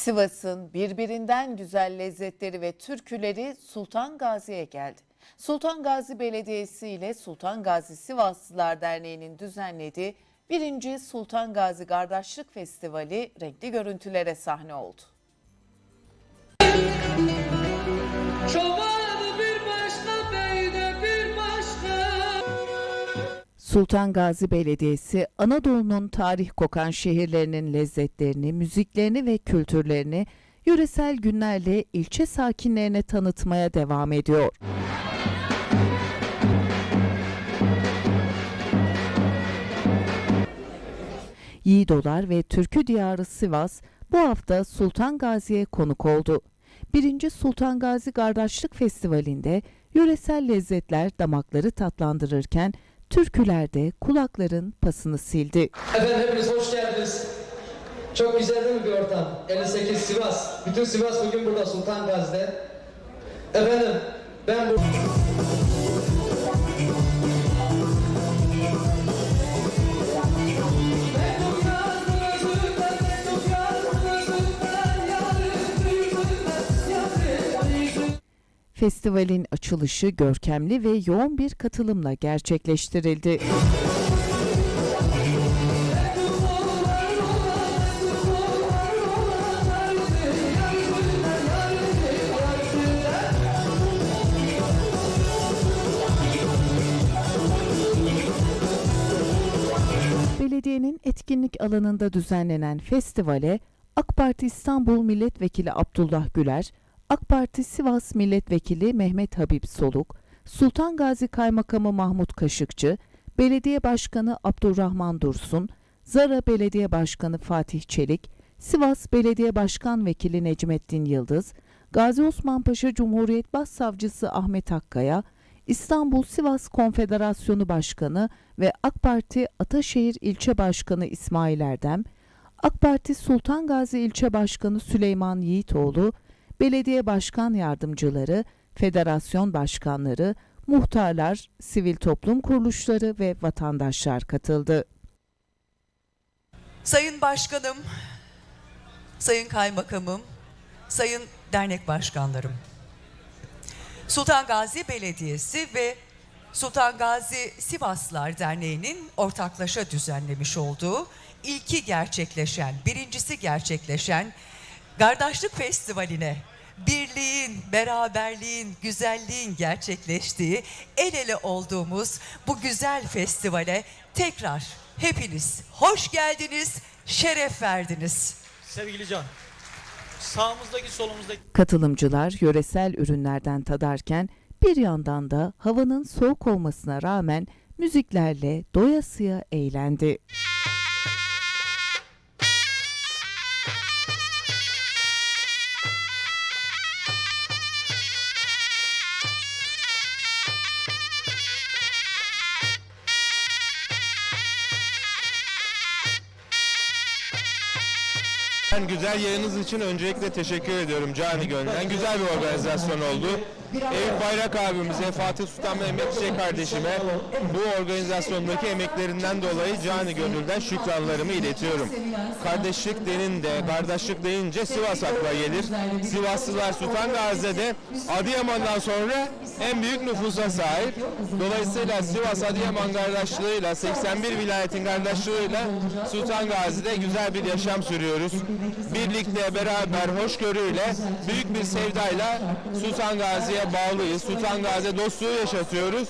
Sivas'ın birbirinden güzel lezzetleri ve türküleri Sultan Gazi'ye geldi. Sultan Gazi Belediyesi ile Sultan Gazi Sivaslılar Derneği'nin düzenlediği 1. Sultan Gazi Kardeşlik Festivali renkli görüntülere sahne oldu. Çoban Sultan Gazi Belediyesi Anadolu'nun tarih kokan şehirlerinin lezzetlerini, müziklerini ve kültürlerini yöresel günlerle ilçe sakinlerine tanıtmaya devam ediyor. Yiğidolar ve Türkü Diyarı Sivas bu hafta Sultan Gazi'ye konuk oldu. 1. Sultan Gazi Kardeşlik Festivali'nde yöresel lezzetler damakları tatlandırırken türküler de kulakların pasını sildi. Efendim hepiniz hoş geldiniz. Çok güzel değil mi bir ortam? 58 Sivas. Bütün Sivas bugün burada Sultan Gazi'de. Efendim ben bu... Festivalin açılışı görkemli ve yoğun bir katılımla gerçekleştirildi. Belediyenin etkinlik alanında düzenlenen festivale AK Parti İstanbul Milletvekili Abdullah Güler, AK Parti Sivas Milletvekili Mehmet Habib Soluk, Sultan Gazi Kaymakamı Mahmut Kaşıkçı, Belediye Başkanı Abdurrahman Dursun, Zara Belediye Başkanı Fatih Çelik, Sivas Belediye Başkan Vekili Necmettin Yıldız, Gazi Osman Paşa Cumhuriyet Başsavcısı Ahmet Akkaya, İstanbul Sivas Konfederasyonu Başkanı ve AK Parti Ataşehir İlçe Başkanı İsmail Erdem, AK Parti Sultan Gazi İlçe Başkanı Süleyman Yiğitoğlu, belediye başkan yardımcıları, federasyon başkanları, muhtarlar, sivil toplum kuruluşları ve vatandaşlar katıldı. Sayın Başkanım, Sayın Kaymakamım, Sayın Dernek Başkanlarım. Sultan Gazi Belediyesi ve Sultan Gazi Sivaslılar Derneği'nin ortaklaşa düzenlemiş olduğu ilki gerçekleşen, birincisi gerçekleşen Kardeşlik Festivali'ne birliğin, beraberliğin, güzelliğin gerçekleştiği, el ele olduğumuz bu güzel festivale tekrar hepiniz hoş geldiniz, şeref verdiniz. Sevgili Can, sağımızdaki solumuzdaki Katılımcılar yöresel ürünlerden tadarken bir yandan da havanın soğuk olmasına rağmen müziklerle doyasıya eğlendi. Ben güzel yayınınız için öncelikle teşekkür ediyorum Cani Gönül'den. Güzel bir organizasyon oldu. Eyüp Bayrak abimize, Fatih Sultan Mehmet Çiçek kardeşime bu organizasyondaki emeklerinden dolayı Cani Gönül'den şükranlarımı iletiyorum. Kardeşlik denince, kardeşlik deyince Sivas akla gelir. Sivaslılar Sultan Gazi'de Adıyaman'dan sonra en büyük nüfusa sahip. Dolayısıyla Sivas Adıyaman kardeşliğiyle 81 vilayetin kardeşliğiyle Sultan Gazi'de güzel bir yaşam sürüyoruz. Birlikte beraber hoşgörüyle büyük bir sevdayla Sultan Gazi'ye bağlıyız. Sultan Gazi dostluğu yaşatıyoruz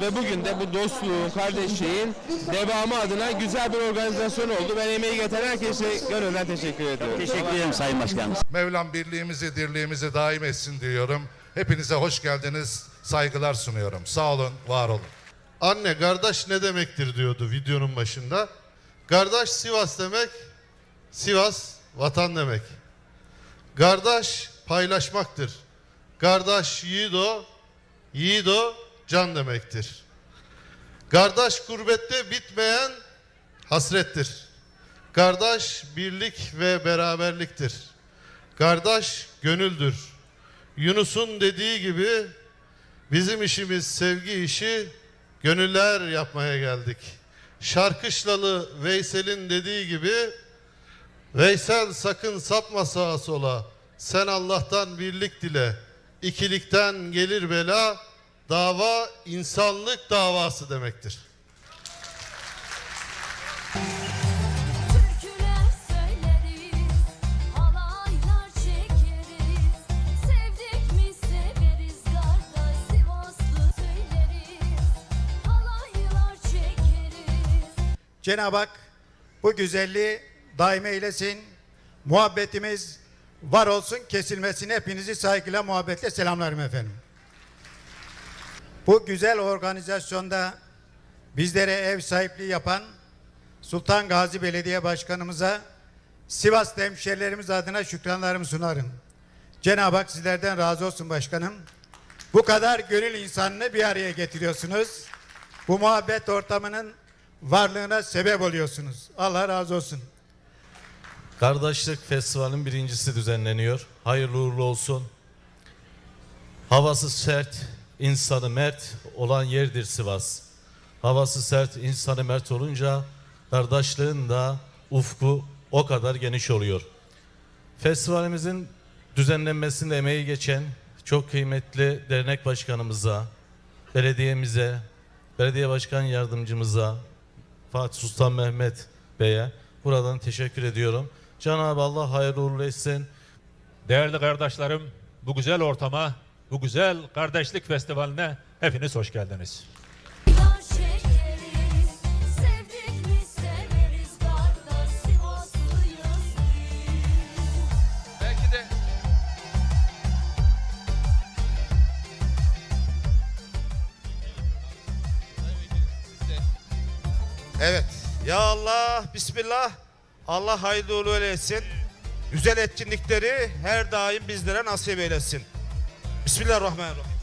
ve bugün de bu dostluğun, kardeşliğin devamı adına güzel bir organizasyon oldu. Ben emeği geçen herkese gönülden teşekkür ediyorum. Teşekkür ederim Sayın Başkanım. Mevlam birliğimizi, dirliğimizi daim etsin diyorum. Hepinize hoş geldiniz, saygılar sunuyorum. Sağ olun, var olun. Anne kardeş ne demektir diyordu videonun başında. Kardeş Sivas demek, Sivas vatan demek. Kardeş paylaşmaktır. Kardeş yiğido, yiğido can demektir. Kardeş gurbette bitmeyen hasrettir. Kardeş birlik ve beraberliktir. Kardeş gönüldür. Yunus'un dediği gibi bizim işimiz sevgi işi, gönüller yapmaya geldik. Şarkışlalı Veysel'in dediği gibi Veysel sakın sapma sağa sola. Sen Allah'tan birlik dile. İkilikten gelir bela. Dava insanlık davası demektir. Türküler söyleriz, halaylar çekeriz. Sevdik mi severiz, kardeş Sivaslı söyleriz. Halaylar çekeriz. Cenab-ı Hak bu güzelliği daim eylesin. Muhabbetimiz var olsun kesilmesin. Hepinizi saygıyla muhabbetle selamlarım efendim. Bu güzel organizasyonda bizlere ev sahipliği yapan Sultan Gazi Belediye Başkanımıza Sivas hemşehrilerimiz adına şükranlarımı sunarım. Cenab-ı Hak sizlerden razı olsun başkanım. Bu kadar gönül insanını bir araya getiriyorsunuz. Bu muhabbet ortamının varlığına sebep oluyorsunuz. Allah razı olsun. Kardeşlik Festivali'nin birincisi düzenleniyor. Hayırlı uğurlu olsun. Havası sert, insanı mert olan yerdir Sivas. Havası sert, insanı mert olunca kardeşliğin da ufku o kadar geniş oluyor. Festivalimizin düzenlenmesinde emeği geçen çok kıymetli dernek başkanımıza, belediyemize, belediye başkan yardımcımıza, Fatih Sultan Mehmet Bey'e buradan teşekkür ediyorum. Cenab-ı Allah hayırlı uğurlu etsin. Değerli kardeşlerim, bu güzel ortama, bu güzel kardeşlik festivaline hepiniz hoş geldiniz. Halaylar çekeriz, sevdik mi severiz, kardeş Sivaslıyız Belki de Evet. Ya Allah, Bismillah. Allah hayırlı uğurlu eylesin. Güzel etkinlikleri her daim bizlere nasip eylesin. Bismillahirrahmanirrahim.